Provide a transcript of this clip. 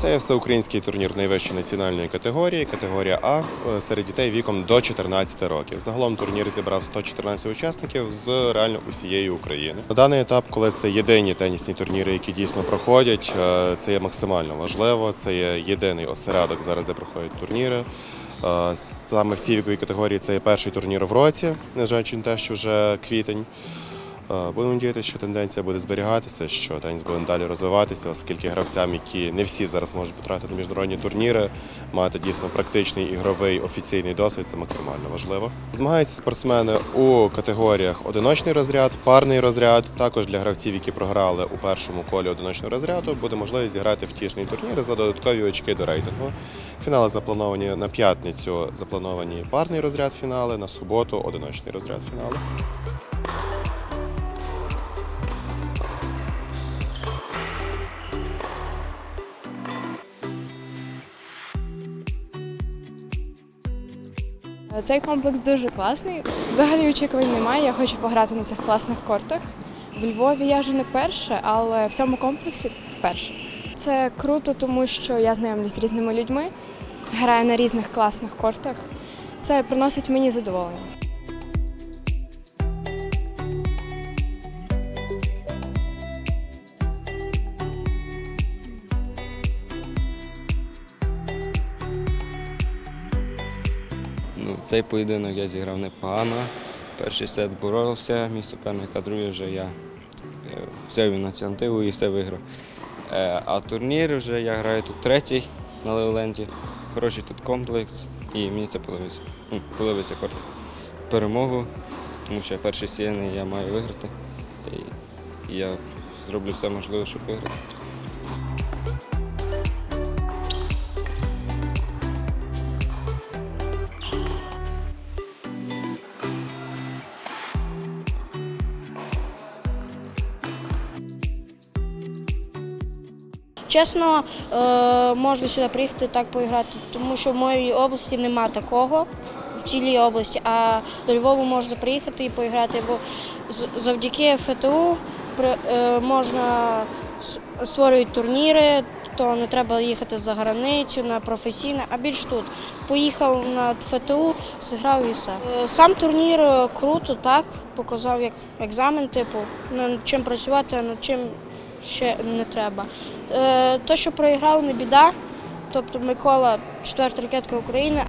Це всеукраїнський турнір найвищої національної категорії, категорія А е, серед дітей віком до 14 років. Загалом турнір зібрав 114 учасників з реально усієї України. На даний етап, коли це єдині тенісні турніри, які дійсно проходять, е, це є максимально важливо. Це є єдиний осередок зараз, де проходять турніри. Е, Саме в цій віковій категорії це є перший турнір в році, незважаючи на те, що вже квітень. Е, Будемо надіятися, що тенденція буде зберігатися, що теніс буде далі розвиватися, оскільки гравцям, які не всі зараз можуть потрапити на міжнародні турніри, мати дійсно практичний ігровий офіційний досвід це максимально важливо. Змагаються спортсмени у категоріях одиночний розряд, парний розряд. Також для гравців, які програли у першому колі одиночного розряду, буде можливість зіграти втішний турнір за додаткові очки до рейтингу. Фінали заплановані на п'ятницю. Заплановані парний розряд фінали, на суботу одиночний розряд фіналу. Цей комплекс дуже класний. Взагалі очікувань немає. Я хочу пограти на цих класних кортах. В Львові я вже не перша, але в цьому комплексі перша. Це круто, тому що я знайомлюсь з різними людьми, граю на різних класних кортах. Це приносить мені задоволення. Цей поєдинок я зіграв непогано. Перший сет боровся, мій суперник, а другий вже я е, взяв ініціативу і все виграв. Е, А турнір вже я граю тут третій на Леоленді. Хороший тут комплекс і мені це подобається. Ну, Подобається корт. Перемогу, тому що перший сіяний, я маю виграти. І я зроблю все можливе, щоб виграти. Чесно, е, можна сюди приїхати так поіграти, тому що в моїй області нема такого в цілій області, а до Львова можна приїхати і поіграти, бо завдяки ФТУ е, можна створюють турніри, то не треба їхати за границю на професійне, а більш тут. Поїхав на ФТУ, зіграв і все. Е, Сам турнір круто, так, показав як екзамен, типу, над чим працювати, а над чим ще не треба. Е, То, що проіграв, не біда. Тобто Микола, четверта ракетка України.